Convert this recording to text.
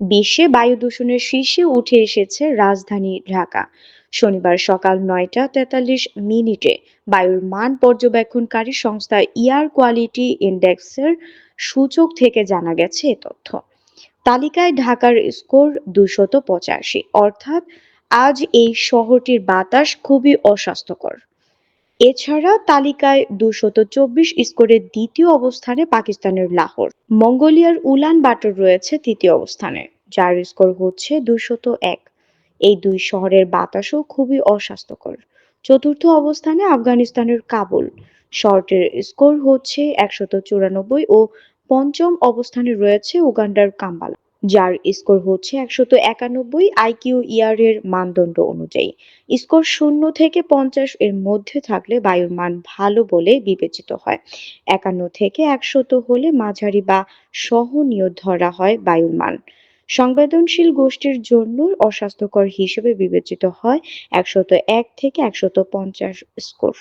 বিশ্বে বায়ু দূষণের শীর্ষে উঠে এসেছে রাজধানী ঢাকা। শনিবার সকাল নয়টা তেতাল্লিশ মিনিটে বায়ুর মান পর্যবেক্ষণকারী সংস্থা ইয়ার কোয়ালিটি ইন্ডেক্সের সূচক থেকে জানা গেছে এ তথ্য। তালিকায় ঢাকার স্কোর দুশত পঁচাশি, অর্থাৎ আজ এই শহরটির বাতাস খুবই অস্বাস্থ্যকর। এছাড়া তালিকায় দুশত চব্বিশ স্কোরের দ্বিতীয় অবস্থানে পাকিস্তানের লাহোর। মঙ্গোলিয়ার উলান বাটর রয়েছে তৃতীয় অবস্থানে, যার স্কোর হচ্ছে দুশত এক। এই দুই শহরের বাতাসও খুবই অস্বাস্থ্যকর। চতুর্থ অবস্থানে আফগানিস্তানের কাবুল। শহরটির স্কোর হচ্ছে একশত চুরানব্বই ও পঞ্চম অবস্থানে রয়েছে উগান্ডার কাম্বালা। যার স্কোর হচ্ছে একশত একানব্বই আইকিউ ইয়ার এর মানদণ্ড অনুযায়ী। স্কোর শূন্য থেকে পঞ্চাশ এর মধ্যে থাকলে বায়ুর মান ভালো বলে বিবেচিত হয়। একান্ন থেকে একশত হলে মাঝারি বা সহনীয় ধরা হয় বায়ুর মান। সংবেদনশীল গোষ্ঠীর জন্য অস্বাস্থ্যকর হিসেবে বিবেচিত হয় একশত এক থেকে একশত পঞ্চাশ স্কোর।